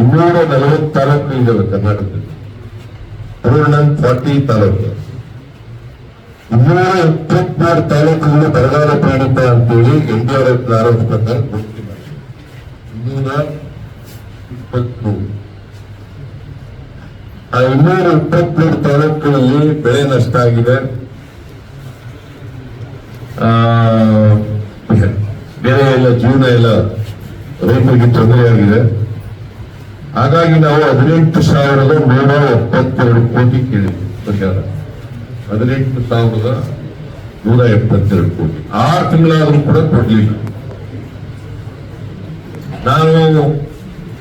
ಇನ್ನೂರ ನಲವತ್ತು ತಾಲೂಕು ಇದ್ದಾವೆ ಕರ್ನಾಟಕದಲ್ಲಿ. Hundred forty taluk. ಇನ್ನೂರ ಇಪ್ಪತ್ಮೂರು ತಾಲೂಕುಗಳು ಬರಗಾಲ ಪೀಡಿತ ಅಂತೇಳಿ ಎನ್ ಡಿ ಆರ್ ಎಫ್ ಆರೋಪ ಪ್ರಕಾರ ಘೋಷಣೆ ಮಾಡಿದೆ. ಇನ್ನೂರ ಇಪ್ಪತ್ಮೂರು. ಆ ಇನ್ನೂರ ಇಪ್ಪತ್ಮೂರು ತಾಲೂಕುಗಳಲ್ಲಿ ಬೆಳೆ ನಷ್ಟ ಆಗಿದೆ. ಬೇರೆ ಎಲ್ಲ ಜೀವನ ಎಲ್ಲ ರೈತರಿಗೆ ತೊಂದರೆ ಆಗಿದೆ. ಹಾಗಾಗಿ ನಾವು ಹದಿನೆಂಟು ಸಾವಿರದ ನೂರ ಎಪ್ಪತ್ತೆರಡು ಕೋಟಿ ಕೇಳಿದ್ವಿ ಪರಿಹಾರ ಹದಿನೆಂಟು ಸಾವಿರದ ನೂರ ಎಪ್ಪತ್ತೆರಡು ಕೋಟಿ. ಆರು ತಿಂಗಳಾದ್ರೂ ಕೂಡ ಕೊಡ್ಲಿಲ್ಲ. ನಾನು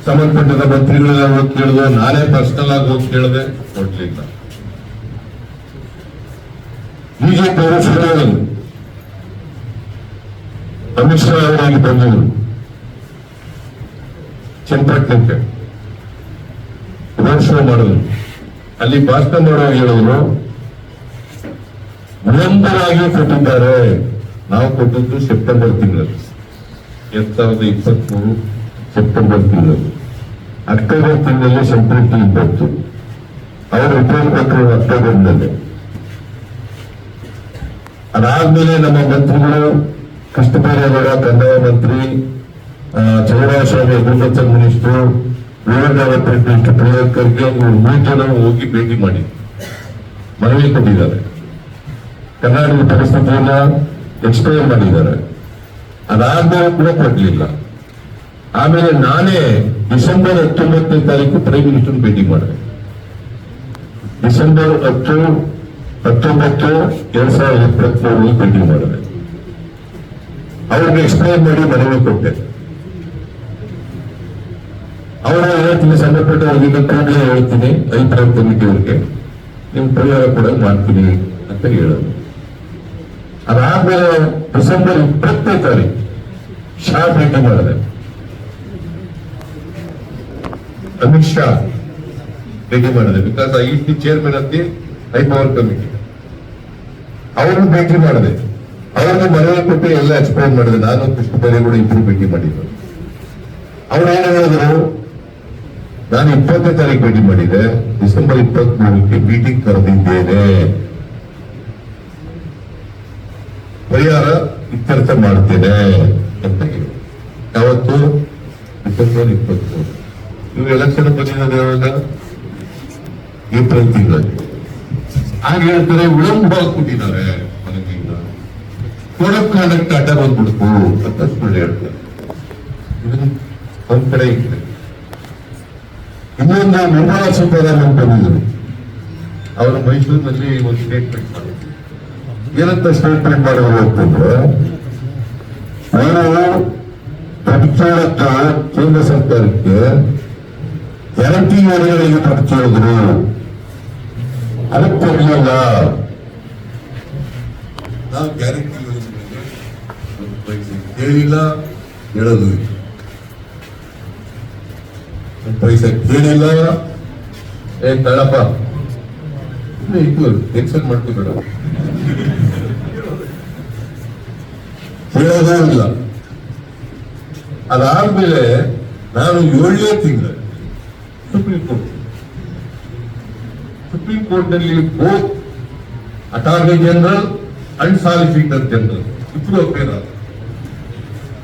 ಸಂಬಂಧಪಟ್ಟ ಮಂತ್ರಿಗಳೆಲ್ಲ ಹೋಗಿ ಕೇಳಿದೆ, ನಾನೇ ಪರ್ಸನಲ್ ಆಗಿ ಹೋಗಿ ಕೇಳಿದೆ, ಕೊಡ್ಲಿಲ್ಲ. ಬಿಜೆಪಿ ಅವರು ಶುರು ಅಮಿತ್ ಶಾ ಅವರಾಗಿ ಬಂದವರು ಚನ್ನಪಟ್ಟಣಕ್ಕೆ ರೋಡ್ ಶೋ ಅಲ್ಲಿ ಭಾಷಣ ಮಾಡುವಾಗ ಹೇಳಿದ್ರು, ನಿರಂತರವಾಗಿ ಕೊಟ್ಟಿದ್ದಾರೆ. ನಾವು ಕೊಟ್ಟಿದ್ದು ಸೆಪ್ಟೆಂಬರ್ ತಿಂಗಳಲ್ಲಿ. ಎರಡ್ ಸಾವಿರದ ಇಪ್ಪತ್ಮೂರು ಸೆಪ್ಟೆಂಬರ್ ತಿಂಗಳಲ್ಲಿ. ಅಕ್ಟೋಬರ್ ತಿಂಗಳಲ್ಲಿ ಸಂತೃಪ್ತಿ ಬಂತು. ಅವರು ರಿಪೋರ್ಟ್ ಕೊಟ್ಟರು ಅಕ್ಟೋಬರ್ನಲ್ಲಿ. ಅದಾದ್ಮೇಲೆ ನಮ್ಮ ಮಂತ್ರಿಗಳು ಕೃಷ್ಣಬೈರೇಗೌಡ ಕಂದಾಯ ಮಂತ್ರಿ Chowdaswamy agriculture minister rural development ಅವರು ಮೂರು ಜನ ಹೋಗಿ ಭೇಟಿ ಮಾಡಿ ಮನವಿ ಕೊಟ್ಟಿದ್ದಾರೆ. ಕರ್ನಾಟಕ ಪರಿಸ್ಥಿತಿಯನ್ನ ಎಕ್ಸ್ಪ್ಲೇನ್ ಮಾಡಿದ್ದಾರೆ. ಅದಾದ್ಮೇಲೆ ಕೂಡ ಕೊಡ್ಲಿಲ್ಲ. ಆಮೇಲೆ ನಾನೇ ಡಿಸೆಂಬರ್ ಹತ್ತೊಂಬತ್ತನೇ ತಾರೀಕು ಪ್ರೈಮ್ ಮಿನಿಸ್ಟರ್ ಭೇಟಿ ಮಾಡಿದೆ. ಡಿಸೆಂಬರ್ ಹತ್ತು, ಹತ್ತೊಂಬತ್ತು, ಎರಡ್ ಸಾವಿರದ ಇಪ್ಪತ್ಮೂರರಲ್ಲಿ ಭೇಟಿ ಮಾಡಿದೆ. ಅವ್ರಿಗೆ ಎಕ್ಸ್ಪ್ಲೈನ್ ಮಾಡಿ ಮನವಿ ಕೊಟ್ಟೆ. ಅವರು ಹೇಳ್ತೀನಿ ಸಂಬಂಧಪಟ್ಟವ್ರಿಗೆ ಕೂಡಲೇ ಹೇಳ್ತೀನಿ. ಐದು ಕಮಿಟಿ ಅವರಿಗೆ ನಿಮ್ ಪರಿಹಾರ ಕೂಡ ಮಾಡ್ತೀನಿ ಅಂತ ಹೇಳೋದು. ಅದಾದ್ಮೇಲೆ ಡಿಸೆಂಬರ್ ಇಪ್ಪತ್ತನೇ ತಾರೀಕು ಶಾ ಭೇಟಿ ಮಾಡಿದೆ. ಅಮಿತ್ ಶಾ ಭೇಟಿ ಮಾಡಿದೆ. Because I T chairman of the power committee ಅವ್ರನ್ನ ಭೇಟಿ ಮಾಡಿದೆ. ಅವ್ರಿಗೆ ಮನವಿ ಕೊಟ್ಟು ಎಲ್ಲ ಎಕ್ಸ್ಪ್ಲೈನ್ ಮಾಡಿದೆ. ನಾನು ಕೃಷ್ಣ ಬೈರೇಗೌಡ ಇಬ್ಬರು ಭೇಟಿ ಮಾಡಿದ್ರು ಅವ್ರು ಏನು ಹೇಳಿದ್ರು? ನಾನು ಇಪ್ಪತ್ತನೇ ತಾರೀಕು ಭೇಟಿ ಮಾಡಿದೆ. ಡಿಸೆಂಬರ್ ಇಪ್ಪತ್ಮೂರಕ್ಕೆ ಮೀಟಿಂಗ್ ಕರೆದಿದ್ದೇನೆ. ಪರಿಹಾರ ಇತ್ಯರ್ಥ ಮಾಡ್ತೇನೆ ಅಂತ ಹೇಳಿ. ಯಾವತ್ತು? ಡಿಸೆಂಬರ್ ಇಪ್ಪತ್ಮೂರು ಇವ್ರು ಎಲೆಕ್ಷನ್ ಬಂದಿದ್ದಾರೆ ಯಾವಾಗ? ಏಪ್ರಿಲ್ ತಿಂಗಳಲ್ಲಿ. ಆಗ ಹೇಳ್ತಾರೆ, ವಿಳಂಬ ಮನೆಯಿಂದ ಕೋಡ್ ಆಫ್ ಕಾಂಡಕ್ಟ್ ಅಡ್ಡ ಬಂದ್ಬಿಡ್ತು ಅಂತ ಸುಳ್ಳು ಹೇಳ್ತಾರೆ. ಒಂದ್ ಕಡೆ ಇದೆ ಇನ್ನೊಂದು ನಿರ್ಮಲಾ ಸೀತಾರಾಮನ್ ಬಂದಿದ್ರು ಅವರು ಮೈಸೂರಿನಲ್ಲಿ ಒಂದು ಸ್ಟೇಟ್ಮೆಂಟ್ ಮಾಡಿದ್ರು. ಏನಂತ ಸ್ಟೇಟ್ಮೆಂಟ್ ಮಾಡೋರು ಅಂತಂದ್ರೆ ಅವರು ಪ್ರತಿಚೋಳಕ್ಕೆ ಕೇಂದ್ರ ಸರ್ಕಾರಕ್ಕೆ ಗ್ಯಾರಂಟಿ ಯೋಜನೆಗಳಿಗೆ ಪ್ರತಿಚೋಳಿದ್ರು ಅದಕ್ಕೆ ಕೊಡಲಿಲ್ಲ. ನಾವು ಗ್ಯಾರಂಟಿ ಯೋಜನೆಗಳಿಗೆ ಹೇಳಿಲ್ಲ ಹೇಳೋದು ಪೈಸೆ ಏನಿಲ್ಲ ಏ ತಳಪ್ಪ ಇತ್ತು ಟೆನ್ಷನ್ ಮಾಡ್ಕೋಬೇಡ ಹೇಳೋದೇ ಇಲ್ಲ ಅದಾದ್ಮೇಲೆ ನಾನು ಏಳನೇ ತಿಂಗಳು ಸುಪ್ರೀಂ ಕೋರ್ಟ್ ಸುಪ್ರೀಂ ಕೋರ್ಟ್ನಲ್ಲಿ both attorney general and solicitor general ಇಬ್ಬರು ಅಪೇರ್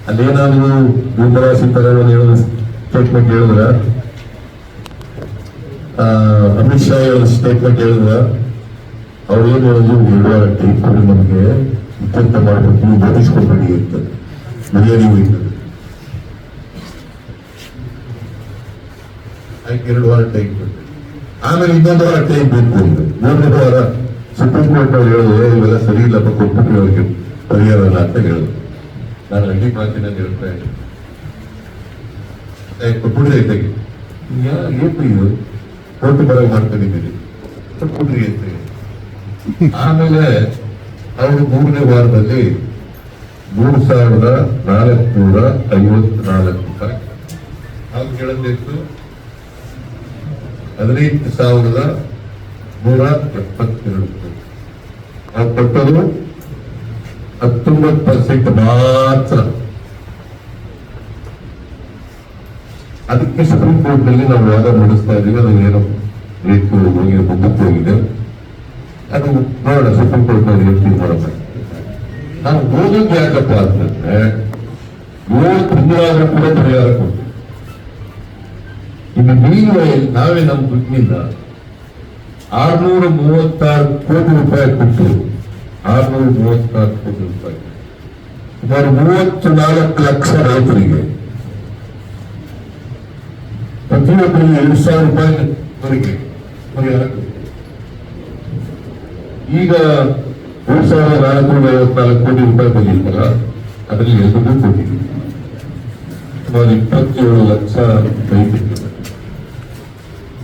ಅಲ್ಲೇನಾದ್ರು ನಿರ್ಮಲಾ ಸೀತಾರಾಮನ್ ಹೇಳೋ ಸ್ಟೇಟ್ಮೆಂಟ್ ಹೇಳಿದ್ರ ಅಮಿತ್ ಶಾ ಅವರ ಸ್ಟೇಟ್ಮೆಂಟ್ ಹೇಳಿದ್ರ ಅವ್ರು ಏನು ಹೇಳಿದ್ರು ಎರಡು ವಾರ ಟೈಮ್ ಕೊಡಿ ನಮಗೆ ಇತ್ಯಂತ ಮಾಡ್ಬೇಕು ನೀವು ಬದಲಿಸ್ಕೊಬೇಡಿ ಅಂತ ಆಯ್ತು ಎರಡು ವಾರ ಕೊಟ್ಟೆ ಆಮೇಲೆ ಇನ್ನೊಂದು ವಾರ ಟೈಮ್ ಬೇಕು ಅಂದ್ರೆ ಮೂರನೇ ವಾರ ಸುಪ್ರೀಂ ಕೋರ್ಟ್ ಅವ್ರು ಹೇಳಿದ್ರು "ಏ, ಇವೆಲ್ಲ ಸರಿ ಇಲ್ಲಪ್ಪ ಕೊಟ್ಬಿಟ್ರಿ ಅವ್ರಿಗೆ ಪರಿಹಾರ ಅಂತ ಹೇಳಿದ್ರು ನಾನು ಹಳ್ಳಿ ಮಾತಿನಲ್ಲಿ ಹೇಳ್ತಾ ಇದ್ದೆ ಕೊಟ್ಬಿಡ್ರಿ ಐತೆಗೆ ಏನು ಇದು? ಹೊರಟು ಬರ ಮಾಡ್ಕೊಂಡಿದ್ದೀರಿ ಕೊಟ್ಬಿಡ್ರಿ ಅಂತ. ಆಮೇಲೆ ಅವರು ಮೂರನೇ ವಾರದಲ್ಲಿ ಮೂರು ಸಾವಿರದ ನಾಲ್ಕುನೂರ ಐವತ್ನಾಲ್ಕು. ರೂಪಾಯಿ ನಾವು ಕೇಳಬೇಕು ಹದಿನೈದು ಸಾವಿರದ ನೂರ ಎಪ್ಪತ್ತೆರಡು. ರೂಪಾಯಿ ನಾವು ಕೊಟ್ಟರು ಹತ್ತೊಂಬತ್ತು ಪರ್ಸೆಂಟ್ ಮಾತ್ರ. ಅದಕ್ಕೆ ಸುಪ್ರೀಂ ಕೋರ್ಟ್ನಲ್ಲಿ ನಾವು ವಾದ ಮಂಡಿಸ್ತಾ ಇದ್ದೀವಿ. ಅದು ಏನೋ ರೇಟ್ ಹೋಗಿ ಹೋಗಿದೆ. ಅದು ನೋಡೋಣ ಸುಪ್ರೀಂ ಕೋರ್ಟ್ನಲ್ಲಿ ಏನು ತೀರ್ಮಾನ ನಾನು ಓದೋದು ಯಾಕಪ್ಪ ಅಂತಂದ್ರೆ ಏಳು ತಿಂಗಳಾದ್ರೂ ಕೂಡ ಪರಿಹಾರ ಕೊಟ್ಟು ಇನ್ನು ನೀವು ನಾವೇ ನಮ್ಮ ದುಡ್ಡಿನಿಂದ ಆರ್ನೂರ ಮೂವತ್ತಾರು ಕೋಟಿ ರೂಪಾಯಿ ಕೊಟ್ಟು, ಆರ್ನೂರ ಮೂವತ್ತಾರು ಕೋಟಿ ರೂಪಾಯಿ. ಸುಮಾರು ಮೂವತ್ತು ನಾಲ್ಕು ಲಕ್ಷ ರೈತರಿಗೆ ಪ್ರತಿಯೊಬ್ಬರಿಗೆ ಎರಡು ಸಾವಿರ ರೂಪಾಯಿವರೆಗೆ ಪರಿಹಾರ ಈಗ ಮೂರು ಸಾವಿರದ ನಾಲ್ಕುನೂರ ಐವತ್ನಾಲ್ಕು ಕೋಟಿ ರೂಪಾಯಿ ಬಂದಿತ್ತಲ್ಲ ಅದರಲ್ಲಿ ಎಲ್ರಿಗೂ ಕೊಟ್ಟಿದ್ದೀವಿ ಸುಮಾರು ಇಪ್ಪತ್ತೇಳು ಲಕ್ಷ ರೈತರಿಗೆ